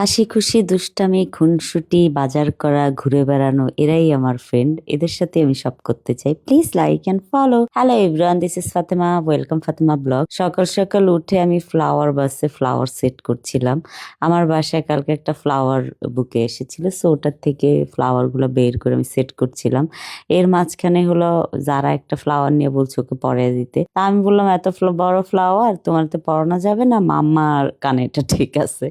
হাসি খুশি, দুষ্টামি, খুনসুটি, বাজার করা, ঘুরে বেড়ানো, এরাই আমার ফ্রেন্ড এদের সাথে আমি সব করতে চাই। Please like and follow hello everyone this is Fatema welcome Fatema blog সকাল সকাল উঠে আমি ফ্লাওয়ার বাসে ফ্লাওয়ার সেট করছিলাম। আমার বাসায় কালকে একটা ফ্লাওয়ার বুকে এসেছিল সো ওটার থেকে ফ্লাওয়ারগুলো বের করে আমি সেট করছিলাম। এর মাঝখানে হলো যারা একটা ফ্লাওয়ার নিয়ে বলছে ওকে পরে দিতে। তা আমি বললাম, এত বড় ফ্লাওয়ার তোমার তো পরানো যাবে না। মাম্মার কানে এটা ঠিক আছে।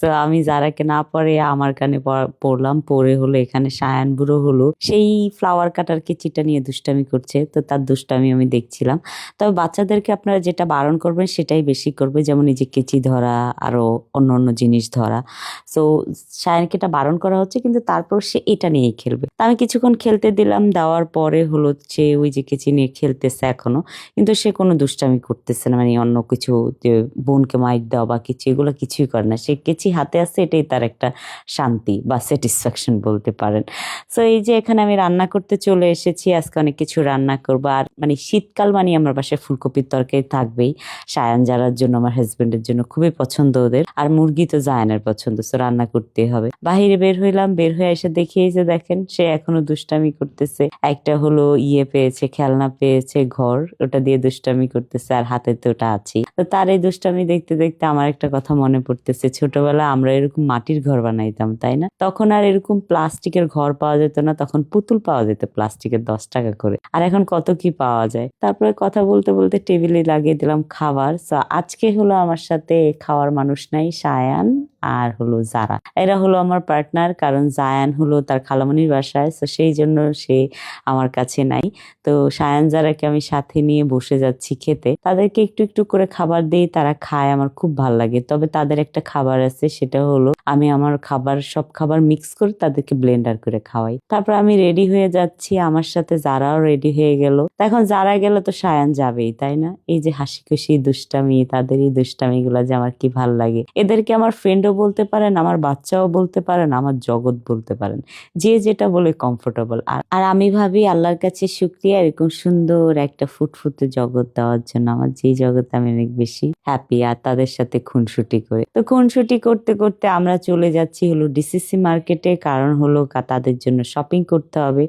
তো আমি যারাকে না পরে আমার কানে পরলাম পরে হলো এখানে সায়ান বুড়ো হলো। সেই ফ্লাওয়ার কাটার কেচিটা নিয়ে দুষ্টামি করছে, তো তার দুষ্টামি আমি দেখছিলাম। তবে বাচ্চাদেরকে আপনারা যেটা বারণ করবেন সেটাই বেশি করবে, যেমন এই যে কেচি ধরা, আরও অন্য অন্য জিনিস ধরা। সো সায়ানকে এটা বারণ করা হচ্ছে, কিন্তু তারপর সে এটা নিয়েই খেলবে। তা আমি কিছুক্ষণ খেলতে দিলাম, দেওয়ার পরে হলো সে ওই যে কেচি নিয়ে খেলতেছে এখনও। কিন্তু সে কোনো দুষ্টামি করতেছে না মানে অন্য কিছু যে বোনকে মাইক দেওয়া বা কিছু, এগুলো কিছুই করে না। সে কেচি হাতে আছে এটাই তার একটা শান্তি বা স্যাটিসফ্যাকশন বলতে পারেন। সো এই যে এখানে আমি রান্না করতে চলে এসেছি, আজকে অনেক কিছু রান্না করব। আর মানে শীতকাল মানে আমার বাসায় ফুলকপির তরকারি থাকবেই। সায়ান যারার জন্য, আমার হাজবেন্ডের জন্য খুবই পছন্দ ওদের। আর মুরগি তো জায়ানের পছন্দ সো রান্না করতে হবে। বাহিরে বের হইলাম, বের হয়ে এসে দেখি যে দেখেন, সে এখনও দুষ্টামি করতেছে। একটা হলো ইয়ে পেয়েছে, খেলনা পেয়েছে, ঘর, ওটা দিয়ে দুষ্টামি করতেছে, আর হাতে তো ওটা আছেই। তো তার এই দুষ্টামি দেখতে দেখতে আমার একটা কথা মনে পড়তেছে। ছোটবেলা আমরা এরকম মাটির ঘর বানাইতাম, তাই না? তখন আর এরকম প্লাস্টিকের ঘর পাওয়া যেত না, তখন পুতুল পাওয়া যেত প্লাস্টিকের দশ টাকা করে। আর এখন কত কি পাওয়া যায়? তারপরে কথা বলতে বলতে টেবিলে লাগিয়ে দিলাম খাবার। আজকে হলো আমার সাথে খাওয়ার মানুষ নাই, সায়ান। আর হলো জারা এরা হলো আমার পার্টনার কারণ জায়ান হলো তার খালামনির বাসায় তো সেই জন্য সে আমার কাছে নাই। তো সায়ান যারাকে আমি সাথে নিয়ে বসে যাচ্ছি খেতে, তাদেরকে একটু একটু করে খাবার দিই, তারা খায়, আমার খুব ভালো লাগে। তবে তাদের একটা খাবার আছে, সেটা হলো আমি আমার খাবার, সব খাবার মিক্স করে তাদেরকে ব্লেন্ডার করে খাওয়াই। তারপর আমি রেডি হয়ে যাচ্ছি, আমার সাথে যারাও রেডি হয়ে গেল। এখন যারা গেল তো সায়ান যাবেই, তাই না? এই যে হাসি খুশি, দুষ্টামি, তাদের এই দুষ্টামি গুলা যে আমার কি ভালো লাগে। এদেরকে আমার ফ্রেন্ডও বলতে পারেন, আমার বাচ্চাও বলতে পারেন, আমার জগৎ বলতে পারেন। যে যেটা বলে কমফোর্টেবল আর আমি ভাবি আল্লাহর কাছে শুক্রিয়া, এরকম সুন্দর একটা ফুটফুটে জগৎ দেওয়ার জন্য আমার যে জগতে আমি অনেক বেশি হ্যাপি আর তাদের সাথে খুনসুটি করে। তো খুনসুটি করতে করতে আমরা চলে যাচ্ছি হলো ডিসিসি মার্কেটে কারণ হলো তাদের জন্য শপিং করতে হবে।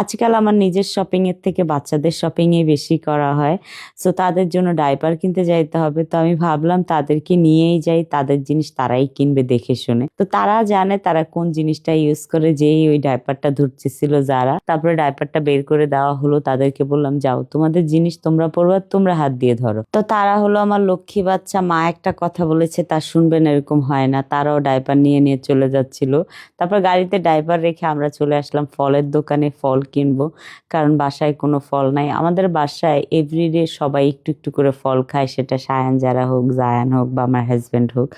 আজকাল আমার নিজের শপিং এর থেকে বাচ্চাদের শপিং এ বেশি করা হয়। সো তাদের জন্য ডাইপার কিনতে যাইতে হবে। তো আমি ভাবলাম তাদেরকে নিয়েই যাই, তাদের জিনিস তারাই কিনবে দেখে শুনে। তো তারা জানে তারা কোন জিনিসটা ইউজ করে, যেই ওই ডাইপারটা ধরতেছিল যারা। তারপরে ডাইপারটা বের করে দেওয়া হলো, তাদেরকে বললাম, যাও, তোমাদের জিনিস তোমরা পড়বা তোমরা হাত দিয়ে ধরো। তো তারা হলো আমার লক্ষ্মী বাচ্চা, মা একটা কথা বলেছে, তা শুনবেন এরকম হয় না। তারাও ডাইপার নিয়ে নিয়ে চলে যাচ্ছিল। তারপর গাড়িতে ডাইপার রেখে আমরা চলে আসলাম, ফলের দোকানে ফল কিনবো, কারণ বাসায় কোনো ফল নাই। আমাদের বাসায় এভরিডে সবাই একটু একটু করে ফল খায়, সেটা সায়ান যারা হোক, জায়ান হোক বা আমার হাজব্যান্ড হোক।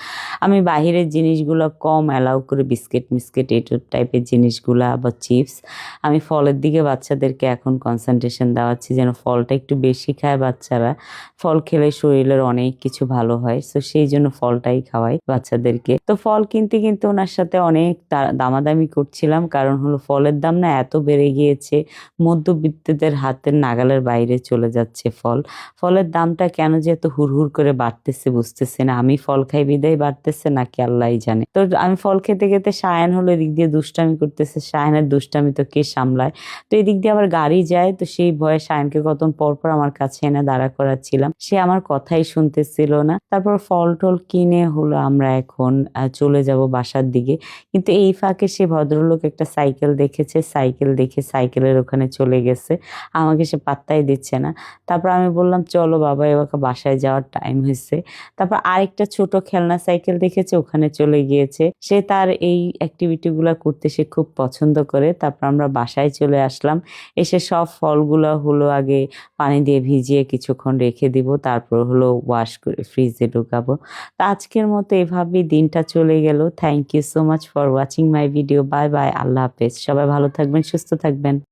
আমি বাহিরের জিনিসগুলো কম অ্যালাউ করে বিস্কিট মিস্কিট, এই টাইপের জিনিসগুলা বা চিপস আমি ফলের দিকে বাচ্চাদেরকে এখন কনসেন্ট্রেশন দেওয়াচ্ছি যেন ফলটা একটু বেশি খায় বাচ্চারা। ফল খেলে শরীরের অনেক কিছু ভালো হয় তো সেই জন্য ফলটাই খাওয়াই বাচ্চাদেরকে। তো ফল কিনতে কিনতে ওনার সাথে অনেক দামাদামি করছিলাম, কারণ হলো ফলের দাম না এত বেড়ে গিয়েছে, মধ্যবিত্তদের হাতের নাগালের বাইরে চলে যাচ্ছে ফল। ফলের দামটা কেন যে এত হুড়হুড় করে বাড়তেছে বুঝতেছে না। আমি ফল খাই, বিদায় বাড়তেছে নাকি আল্লাহই জানে। তো আমি ফল খেতে খেতে সায়ান হলো, এদিক দিয়ে দুষ্টামি করতেছে। সায়ানের দুষ্টামি তো কে সামলায়? তো এদিক দিয়ে আবার গাড়ি যায়, তো সেই ভয়ে সায়নকে কতক্ষণ পর পর আমার কাছে এনে দাঁড়া করাচ্ছিলাম। সে আমার কথাই শুনতেছিল না। তারপর ফল টল কিনে হলো আমরা এখন চলে যাব বাসার দিকে। কিন্তু এই ফাঁকে সে ভদ্রলোক একটা সাইকেল দেখেছে, সাইকেল দেখে সাইকেলের ওখানে চলে গেছে। আমাকে সে পাত্তাই দিচ্ছে না। তারপর আমি বললাম, চলো বাবা, এবার বাসায় যাওয়ার টাইম হয়েছে। তারপর আরেকটা ছোট খেলনা সাইকেল দেখেছে, ওখানে চলে গিয়েছে। সে তার এই অ্যাক্টিভিটি গুলা করতে সে খুব পছন্দ করে। তারপর আমরা বাসায় চলে আসলাম। এসে সব ফলগুলো হলো আগে পানি দিয়ে ভিজিয়ে কিছুক্ষণ রেখে দিব। তারপর হলো ওয়াশ করে ফ্রিজে ঢুকাবো। তো আজকের মতো এভাবেই দিনটা চলে গেল। Thank you so much for watching my video bye bye আল্লাহ হাফেজ। সবাই ভালো থাকবেন, সুস্থ থাকবেন।